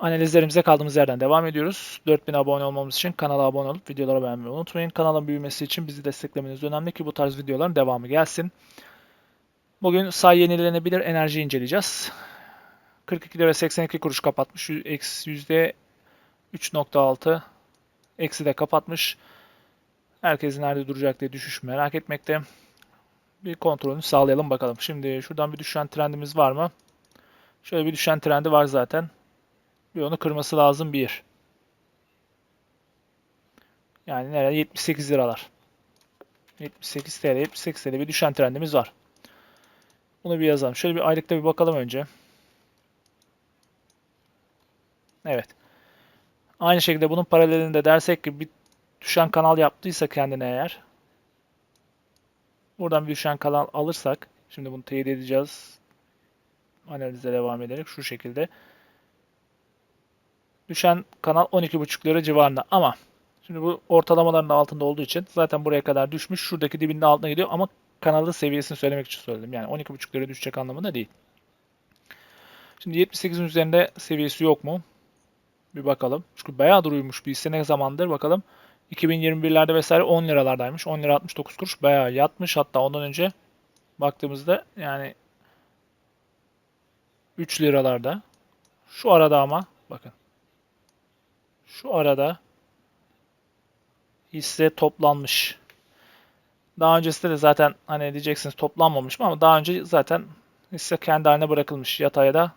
Analizlerimize kaldığımız yerden devam ediyoruz. 4000 abone olmamız için kanala abone olup videoları beğenmeyi unutmayın. Kanalın büyümesi için bizi desteklemeniz önemli ki bu tarz videoların devamı gelsin. Bugün say yenilenebilir enerji inceleyeceğiz. 42 lira 82 kuruş kapatmış. Eksi yüzde 3.6 eksi de kapatmış. Herkes nerede duracak diye düşüş merak etmekte. Bir kontrolünü sağlayalım bakalım. Şimdi şuradan bir düşen trendimiz var mı? Şöyle bir düşen trendi var zaten. Bir onu kırması lazım bir. Yani nerede? 78 liralar. 78 TL, 78 TL bir düşen trendimiz var. Bunu bir yazalım. Şöyle bir aylıkta bir bakalım önce. Evet. Aynı şekilde bunun paralelinde dersek ki bir düşen kanal yaptıysa kendine eğer buradan bir düşen kanal alırsak şimdi bunu teyit edeceğiz. Analize devam ederek şu şekilde düşen kanal 12.5 lira civarında ama şimdi bu ortalamaların da altında olduğu için zaten buraya kadar düşmüş. Şuradaki dibinde altına gidiyor ama kanalın seviyesini söylemek için söyledim. Yani 12.5 lira düşecek anlamında değil. Şimdi 78'in üzerinde seviyesi yok mu? Bir bakalım. Çünkü bayağı duruymuş bir hisse ne zamandır bakalım. 2021'lerde vesaire 10 liralardaymış. 10 lira 69 kuruş bayağı yatmış. Hatta ondan önce baktığımızda yani 3 liralarda. Şu arada ama bakın. Şu arada hisse toplanmış. Daha öncesinde de zaten hani diyeceksiniz toplanmamış mı ama daha önce zaten hisse kendi haline bırakılmış. Yataya da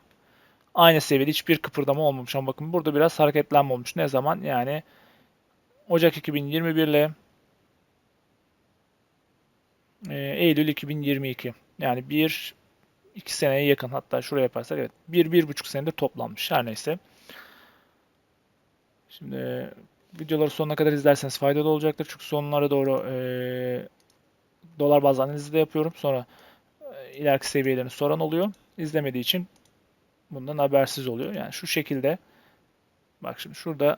aynı seviyede hiçbir kıpırdama olmamış. Ama bakın burada biraz hareketlenme olmuş. Ne zaman? Yani Ocak 2021 ile e, Eylül 2022. Yani bir iki seneye yakın hatta şuraya yaparsak evet bir bir buçuk senedir toplanmış her neyse. Şimdi videoları sonuna kadar izlerseniz faydalı olacaktır. Çünkü sonlara doğru e, dolar bazlı analizi de yapıyorum. Sonra e, ileriki seviyelerini soran oluyor. İzlemediği için bundan habersiz oluyor. Yani şu şekilde bak şimdi şurada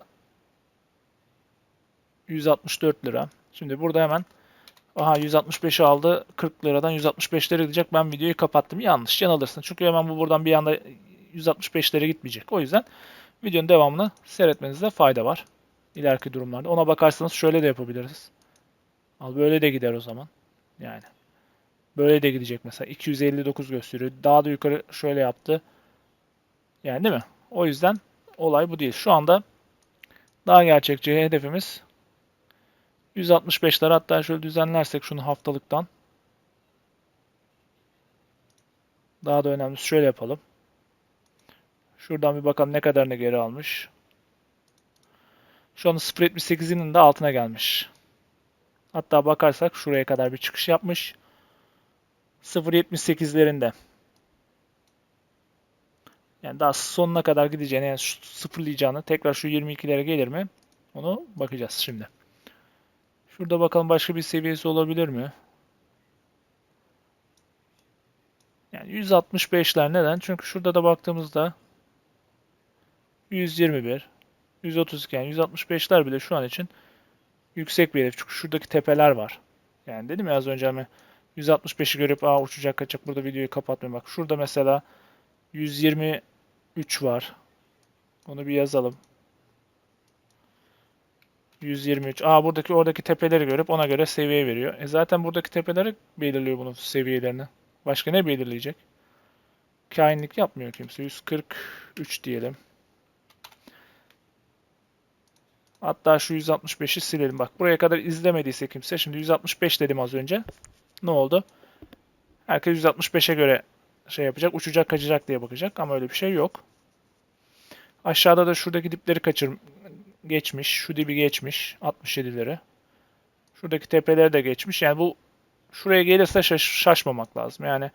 164 lira. Şimdi burada hemen aha 165'i aldı. 40 liradan 165 lira gidecek. Ben videoyu kapattım. Yanlış. Yanılırsın. Çünkü hemen bu buradan bir anda 165 lira gitmeyecek. O yüzden videonun devamını seyretmenizde fayda var. İleriki durumlarda. Ona bakarsanız şöyle de yapabiliriz. Al böyle de gider o zaman. Yani. Böyle de gidecek mesela. 259 gösteriyor. Daha da yukarı şöyle yaptı. Yani değil mi? O yüzden olay bu değil. Şu anda daha gerçekçi hedefimiz 165'ler hatta şöyle düzenlersek şunu haftalıktan. Daha da önemlisi şöyle yapalım. Şuradan bir bakalım ne kadarını geri almış. Şu anda 0.78'inin de altına gelmiş. Hatta bakarsak şuraya kadar bir çıkış yapmış. 0.78'lerinde. Yani daha sonuna kadar gideceğini yani sıfırlayacağını tekrar şu 22'lere gelir mi? Onu bakacağız şimdi. Şurada bakalım başka bir seviyesi olabilir mi? Yani 165'ler neden? Çünkü şurada da baktığımızda 121, 132 yani 165'ler bile şu an için yüksek bir hedef. Çünkü şuradaki tepeler var. Yani dedim ya az önce hani 165'i görüp aa uçacak kaçacak burada videoyu kapatmayayım. Bak şurada mesela 123 var. Onu bir yazalım. 123. Aa buradaki oradaki tepeleri görüp ona göre seviye veriyor. E zaten buradaki tepeleri belirliyor bunun seviyelerini. Başka ne belirleyecek? Kainlik yapmıyor kimse. 143 diyelim. Hatta şu 165'i silelim. Bak buraya kadar izlemediyse kimse. Şimdi 165 dedim az önce. Ne oldu? Herkes 165'e göre şey yapacak. Uçacak kaçacak diye bakacak. Ama öyle bir şey yok. Aşağıda da şuradaki dipleri kaçır geçmiş. Şu dibi geçmiş. 67'leri. Şuradaki tepeleri de geçmiş. Yani bu şuraya gelirse şaş şaşmamak lazım. Yani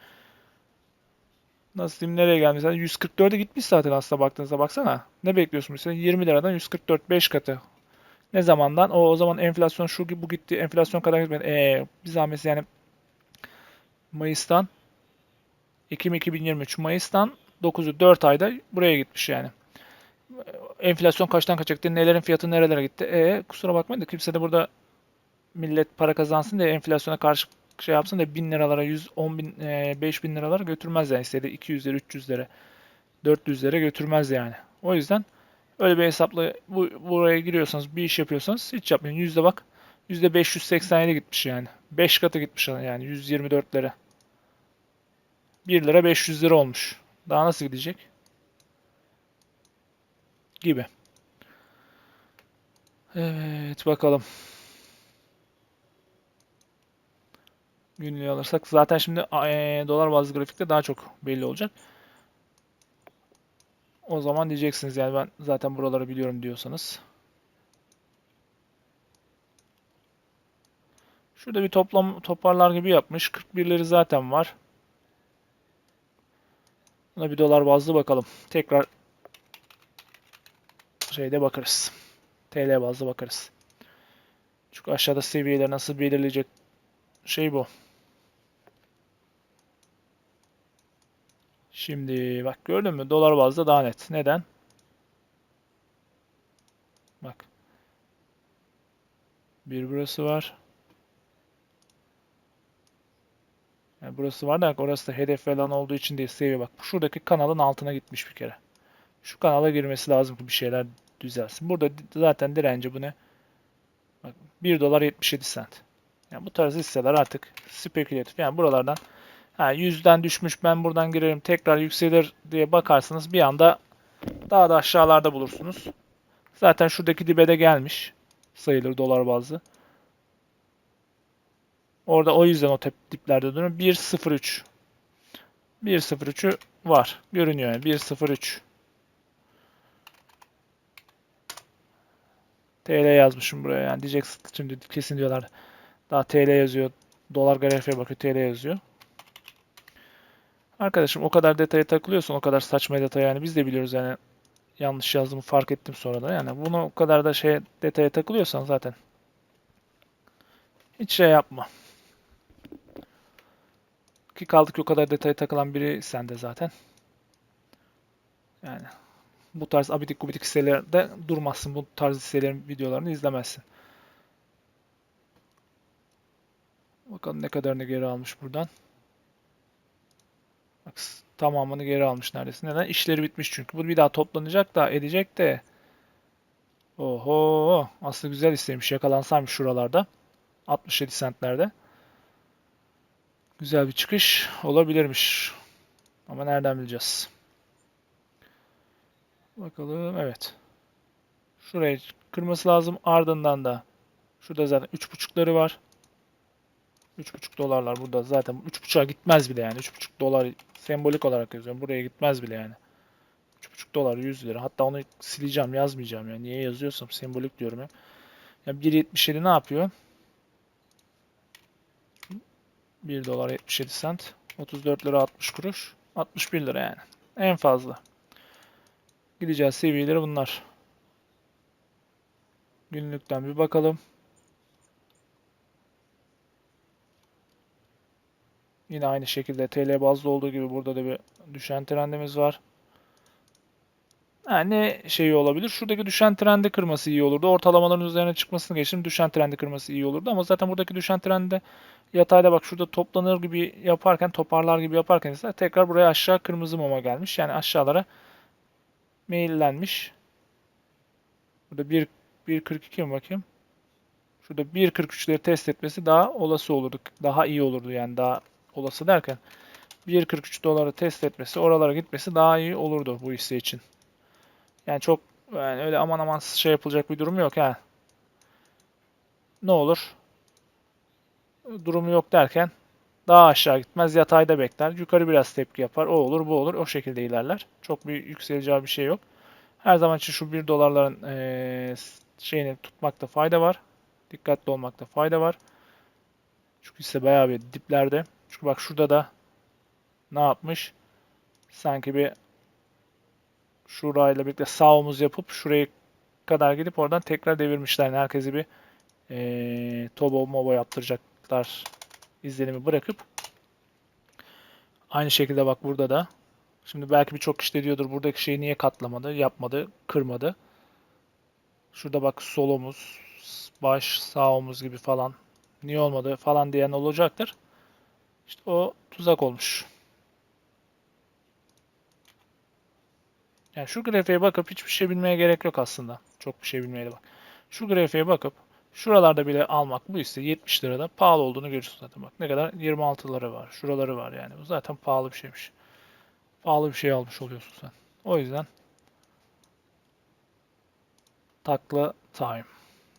nasıl diyeyim nereye gelmiş? Yani 144'e gitmiş zaten aslında baktığınızda baksana. Ne bekliyorsun mesela? 20 liradan 144 5 katı. Ne zamandan? O o zaman enflasyon şu bu gitti. Enflasyon kadar gitmedi. Ee, bir zahmet yani Mayıs'tan Ekim 2023 Mayıs'tan 9'u 4 ayda buraya gitmiş yani. Enflasyon kaçtan kaça gitti? Nelerin fiyatı nerelere gitti? E kusura bakmayın da kimse de burada millet para kazansın diye enflasyona karşı şey yapsın da 1000 liralara 110 bin, e, 5 bin liralara götürmez yani istedi 200 lira 300 lira 400 lira götürmez yani. O yüzden Öyle bir hesapla bu, buraya giriyorsanız bir iş yapıyorsanız hiç yapmayın. Yüzde bak. Yüzde 587 gitmiş yani. 5 katı gitmiş yani 124'lere. 1 lira 500 lira olmuş. Daha nasıl gidecek? Gibi. Evet bakalım. Günlüğü alırsak zaten şimdi eee, dolar bazlı grafikte daha çok belli olacak. O zaman diyeceksiniz yani ben zaten buraları biliyorum diyorsanız. Şurada bir toplam toparlar gibi yapmış. 41'leri zaten var. Buna bir dolar bazlı bakalım. Tekrar şeyde bakarız. TL bazlı bakarız. Çünkü aşağıda seviyeleri nasıl belirleyecek şey bu. Şimdi bak gördün mü? Dolar bazda daha net. Neden? Bak. Bir burası var. Yani burası var da orası da hedef falan olduğu için değil seviye bak. Şuradaki kanalın altına gitmiş bir kere. Şu kanala girmesi lazım ki bir şeyler düzelsin. Burada zaten direnci bu ne? Bak 1 dolar 77 sent. Yani bu tarz hisseler artık spekülatif. Yani buralardan ha, 100'den düşmüş ben buradan girerim tekrar yükselir diye bakarsanız bir anda daha da aşağılarda bulursunuz. Zaten şuradaki dibe de gelmiş sayılır dolar bazlı. Orada o yüzden o tep diplerde duruyor. 1.03 1.03'ü var. Görünüyor yani. 1.03 TL yazmışım buraya yani diyeceksin şimdi kesin diyorlar. Daha TL yazıyor. Dolar grafiğe bakıyor TL yazıyor. Arkadaşım o kadar detaya takılıyorsun o kadar saçma detay yani biz de biliyoruz yani yanlış yazdığımı fark ettim sonra da yani bunu o kadar da şey detaya takılıyorsan zaten hiç şey yapma. Ki kaldı ki o kadar detaya takılan biri sende zaten. Yani bu tarz abidik gubidik hisselerde durmazsın. Bu tarz hisselerin videolarını izlemezsin. Bakalım ne kadarını geri almış buradan. Tamamını geri almış neredeyse. Neden? İşleri bitmiş çünkü. Bu bir daha toplanacak da edecek de. Oho. Aslında güzel istemiş. Yakalansaymış şuralarda. 67 centlerde. Güzel bir çıkış olabilirmiş. Ama nereden bileceğiz? Bakalım. Evet. Şurayı kırması lazım. Ardından da şurada zaten 3.5'ları var. 3.5 dolarlar burada zaten 3.5'a gitmez bile yani. 3.5 dolar sembolik olarak yazıyorum. Buraya gitmez bile yani. 3.5 dolar 100 lira. Hatta onu sileceğim yazmayacağım yani. Niye yazıyorsam sembolik diyorum ya. Yani 1.77 ne yapıyor? 1 dolar 77 sent. 34 lira 60 kuruş. 61 lira yani. En fazla. Gideceğiz seviyeleri bunlar. Günlükten bir bakalım. Yine aynı şekilde TL bazlı olduğu gibi burada da bir düşen trendimiz var. Yani ne şeyi olabilir? Şuradaki düşen trendi kırması iyi olurdu. Ortalamaların üzerine çıkmasını geçtim. Düşen trendi kırması iyi olurdu. Ama zaten buradaki düşen trende yatayda bak şurada toplanır gibi yaparken, toparlar gibi yaparken ise tekrar buraya aşağı kırmızı mama gelmiş. Yani aşağılara meyillenmiş. Burada 1 1.42 mi bakayım? Şurada 1.43'leri test etmesi daha olası olurdu. Daha iyi olurdu yani daha olası derken 1.43 doları test etmesi, oralara gitmesi daha iyi olurdu bu hisse için. Yani çok yani öyle aman aman şey yapılacak bir durum yok ha. Ne olur? Durumu yok derken daha aşağı gitmez, yatayda bekler. Yukarı biraz tepki yapar. O olur, bu olur. O şekilde ilerler. Çok bir yükseleceği bir şey yok. Her zaman için şu 1 dolarların ee, şeyini tutmakta fayda var. Dikkatli olmakta fayda var. Çünkü hisse bayağı bir diplerde. Çünkü bak şurada da ne yapmış? Sanki bir şurayla birlikte sağ omuz yapıp şuraya kadar gidip oradan tekrar devirmişler. Yani herkesi bir e, tobo mobo yaptıracaklar izlenimi bırakıp aynı şekilde bak burada da şimdi belki birçok kişi de diyordur buradaki şeyi niye katlamadı, yapmadı, kırmadı. Şurada bak sol omuz, baş, sağ omuz gibi falan niye olmadı falan diyen olacaktır. İşte o tuzak olmuş. Yani şu grafiğe bakıp hiçbir şey bilmeye gerek yok aslında. Çok bir şey bilmeye de bak. Şu grafiğe bakıp şuralarda bile almak bu ise 70 lirada pahalı olduğunu görürsün zaten bak. Ne kadar? 26'ları var. Şuraları var yani. Bu zaten pahalı bir şeymiş. Pahalı bir şey almış oluyorsun sen. O yüzden takla time.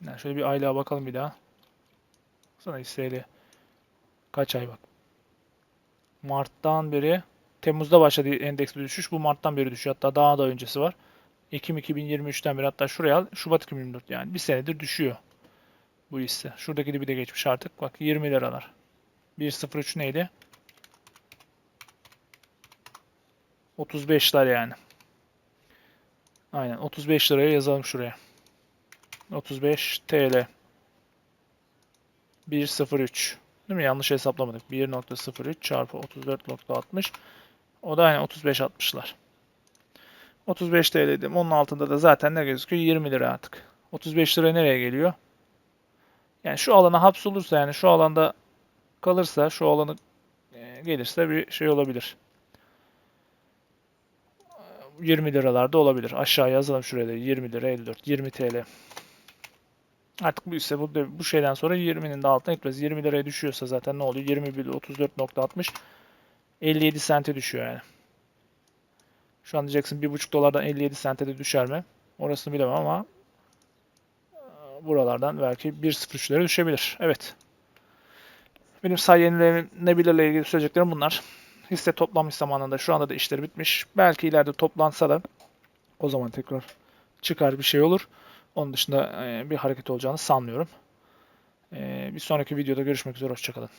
Yani şöyle bir aylığa bakalım bir daha. Sana hisseli kaç ay bak. Mart'tan beri Temmuz'da başladı endeks bir düşüş. Bu Mart'tan beri düşüyor. Hatta daha da öncesi var. Ekim 2023'ten beri hatta şuraya al. Şubat 2024 yani. Bir senedir düşüyor bu hisse. Şuradaki dibi de geçmiş artık. Bak 20 liralar. 1.03 neydi? 35'ler yani. Aynen 35 liraya yazalım şuraya. 35 TL. 1.03. Değil mi? Yanlış hesaplamadık. 1.03 çarpı 34.60. O da aynı 35.60'lar. 35 TL dedim. Onun altında da zaten ne gözüküyor? 20 lira artık. 35 lira nereye geliyor? Yani şu alana hapsolursa yani şu alanda kalırsa şu alanı e, gelirse bir şey olabilir. 20 liralarda olabilir. Aşağı yazalım şuraya da 20 lira 54 20 TL. Artık bu ise bu, şeyden sonra 20'nin de altına gitmez. 20 liraya düşüyorsa zaten ne oluyor? 20 bölü 34.60 57 sente düşüyor yani. Şu an diyeceksin 1,5 dolardan 57 sente de düşer mi? Orasını bilemem ama e, buralardan belki 1.03'lere düşebilir. Evet. Benim say yenilenebilirle ilgili söyleyeceklerim bunlar. Hisse toplanmış zamanında şu anda da işleri bitmiş. Belki ileride toplansa da o zaman tekrar çıkar bir şey olur. Onun dışında bir hareket olacağını sanmıyorum. Bir sonraki videoda görüşmek üzere. Hoşçakalın.